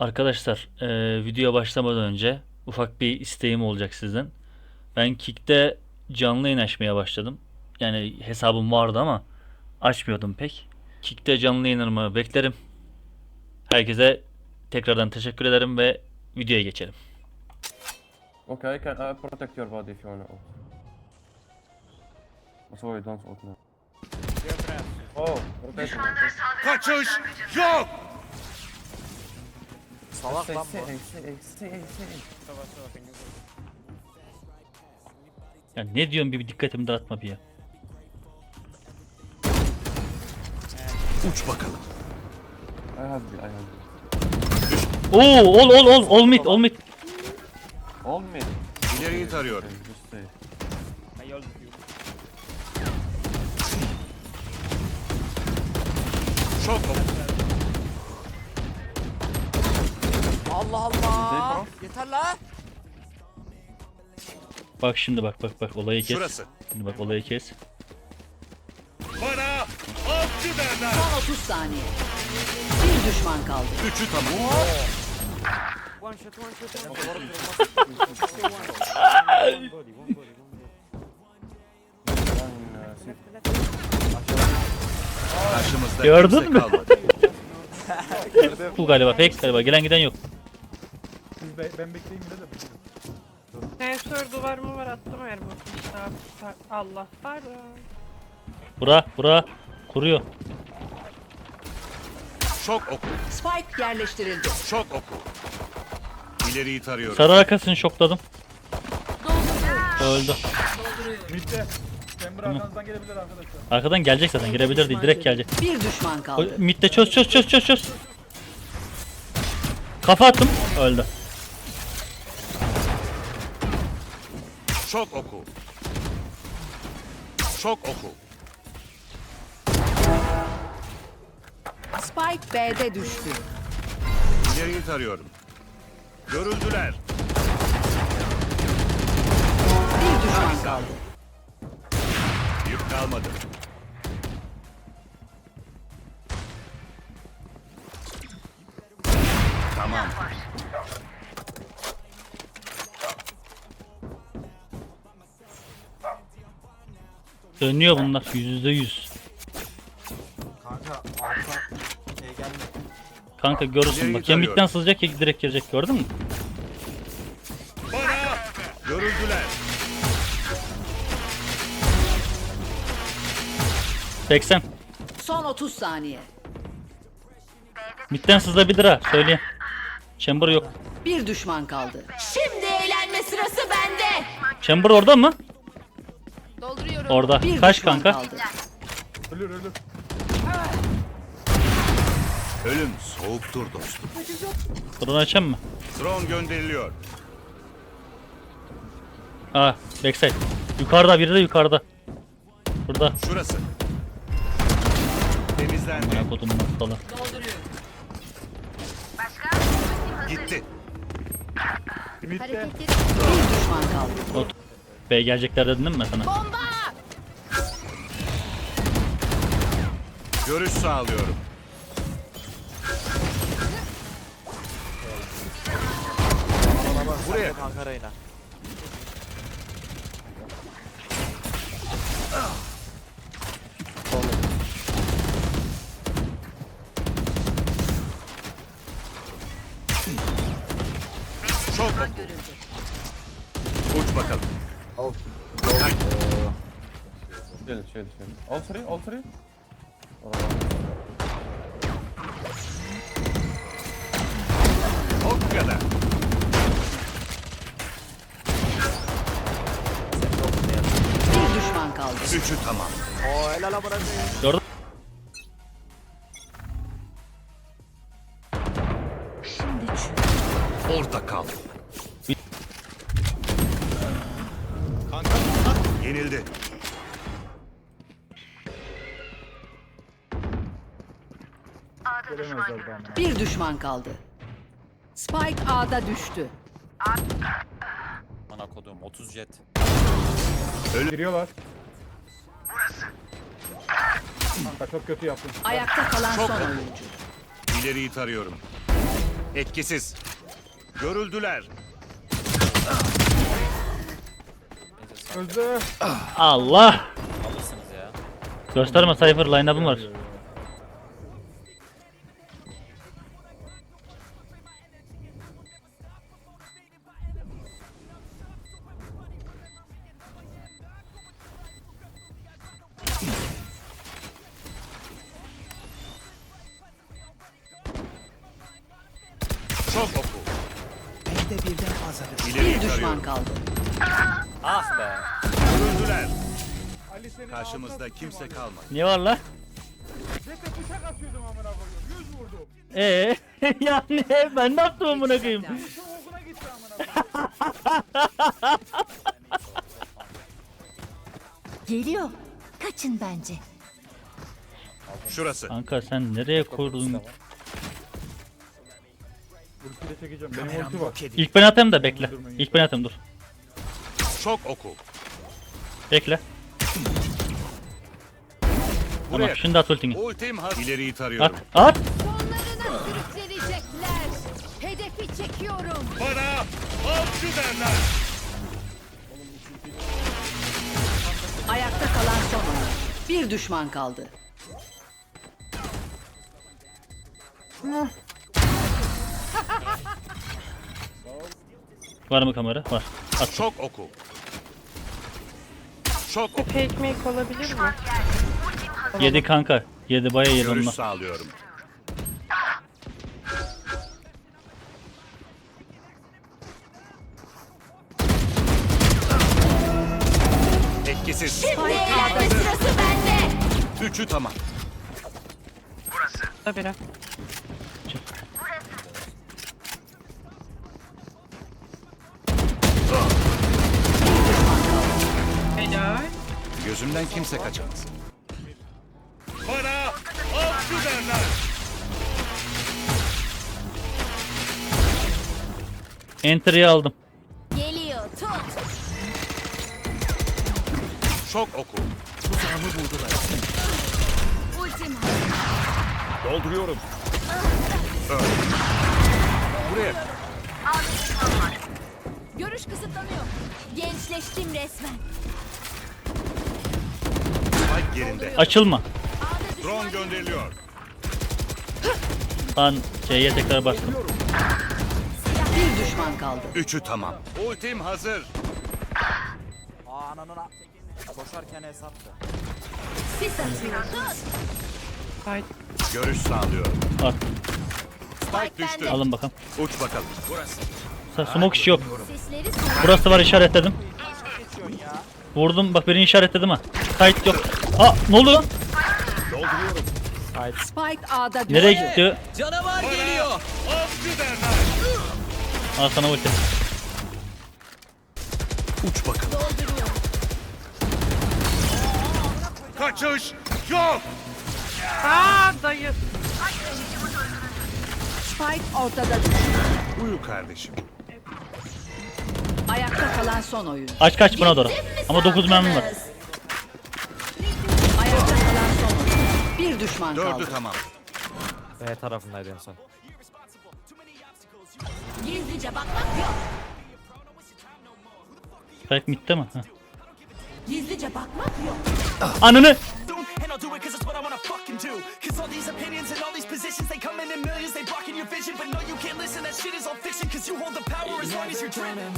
Arkadaşlar, eee videoya başlamadan önce ufak bir isteğim olacak sizden. Ben Kick'te canlı yayın açmaya başladım. Yani hesabım vardı ama açmıyordum pek. Kick'te canlı yayınlarımı beklerim. Herkese tekrardan teşekkür ederim ve videoya geçelim. Okay, I can uh, protect your body if you wanna ult. Sorry, don't ult now. Oh, rotation. Kaçış yok. Salak lan bu. eksi, eksi, eksi. Ya ne diyorsun bir, bir dikkatimi dağıtma bir ya. Uç bakalım. I have the, I have the. Oo, ol ol ol ol mid ol mid. All mid. İleriyi tarıyorum. Okay, just stay. Allah. Yeter la. Bak şimdi bak bak bak olayı kes. Şurası. Şimdi bak olayı kes. Bana avcı derler. Son 30 saniye. Bir düşman kaldı. Üçü tamam. One shot one shot. one shot. One, sit. Karşımızda Gördün mü? Bu galiba pek galiba gelen giden yok. Siz be- ben bekleyeyim yine de. Sensör duvar mı var attım her bakmıştı abi. Allah pardon. Bura bura kuruyor. Şok oku. Spike yerleştirildi. Şok oku. İleriyi tarıyorum. Sarı arkasını şokladım. Öldü. Mid'de. Chamber arkanızdan gelebilir arkadaşlar. Arkadan gelecek zaten girebilir değil direkt gelecek. Bir düşman kaldı. midde çöz çöz çöz çöz çöz. Kafa attım öldü. Şok oku. Şok oku. Spike B'de düştü. İleriyi tarıyorum. Görüldüler. Bir düşman kaldı. Yük kalmadı. Tamam. Dönüyor bunlar yüzde yüz. Kanka arka şey geldi. Kanka görürsün bak. Kemikten sızacak ya direkt girecek gördün mü? Bana görüldüler. 80. Son 30 saniye. Midden sızabilir ha söyleyeyim. Chamber yok. Bir düşman kaldı. Şimdi eğlenme sırası bende. Chamber orada mı? Orada. Bir Kaç düşman kanka? kaldı. Ölür ölür. Ölüm soğuktur dostum. Drone açayım mı? Drone gönderiliyor. Ha, backside. Yukarıda biri de yukarıda. Burada. Şurası. Temizlendi. Bana kodum noktalı. Gitti. Mid'de. Bir düşman kaldı. B gelecekler dedim değil mi sana? Görüş sağlıyorum. Buraya. Kanka Reyna. Çok oku. Uç bakalım. Chill, chill, chill. All three, all three? O kadar. Bir düşman kaldı. Üçü tamam. Oo helal koyayım. Gördün Yenildi. Gelemezler daha amına. Bir düşman kaldı. Spike A'da düştü. Ana kodum 30 jet. Giriyorlar. Kanka çok kötü yaptın. Ayakta kalan son oyuncu. İleriyi tarıyorum. Etkisiz. Görüldüler. Öldü. Allah! Alırsınız ya. Gösterme Cypher line-up'ım var. Çok oku. Bir İleriyi düşman tarıyorum. kaldı. Ah be. Senin Karşımızda kimse kalmadı. Ne var la? Ali. Zete bıçak atıyordum amına koyuyorum. Yüz vurdum. Ee, ya ne? Ben ne yaptım amına koyayım? Şu okuna gitti amına koyayım. Geliyor. Kaçın bence. Şurası. Kanka sen nereye koydun? Ultiyle çekeceğim. Benim ulti var. İlk ben atayım da bekle. İlk ben atayım dur. Çok oku. Bekle. Tamam Buraya. şimdi at ultini. Ultim hazır. İleriyi At tarıyorum. at. Sonlarına sürüklenecekler. Hedefi çekiyorum. Bana avcı derler. Ayakta kalan son oyun. Bir düşman kaldı. Var mı kamera? Var. At. Çok oku. Çok oku. Fake make olabilir mi? Yedi kanka. Yedi baya yedi Görüş onunla. sağlıyorum. Etkisiz. Eğlenme sırası bende. Üçü tamam. Da biri. Gözümden kimse kaçamaz. Bana avcı derler. Enter'ı aldım. Geliyor tut. Çok oku. Ultim Dolduruyorum. Öl. Buraya. Görüş kısıtlanıyor. Gençleştim resmen. Spike yerinde. Açılma. Drone gönderiliyor. Ben C'ye tekrar bastım. Bir düşman kaldı. Üçü tamam. Ultim hazır. Aa ananına. Koşarken. Tut. Haydi. Görüş sağlıyorum. At. Spike düştü. Alın bakalım. Uç bakalım. Burası. Sa- Smoke işi yok. Sesleri. Burası var işaretledim. Vurdum bak beni işaretledim ha. Kayıt yok. Aa ne oldu lan? Spike A'da. Nereye gitti? Canavar geliyor. Al sana ulti. Uç bakalım. Kaçış yok. Aa dayı. Spike ortada düştü. Uyu kardeşim. Ayakta kalan son oyun. Aç kaç buna doğru. Ama 9 mermim var. Ayakta kalan son oyun. Bir düşman Dördü kaldı. tamam. B tarafındaydı en son. Gizlice bakmak yok. Spike midde mi? Ha. Gizlice bakmak yok. Ananı! And I'll do it cause it's what I wanna fucking do. Cause all these opinions and all these positions, they come in in millions, they blocking your vision. But no, you can't listen, that shit is all fiction. Cause you hold the power as long as you're dreaming.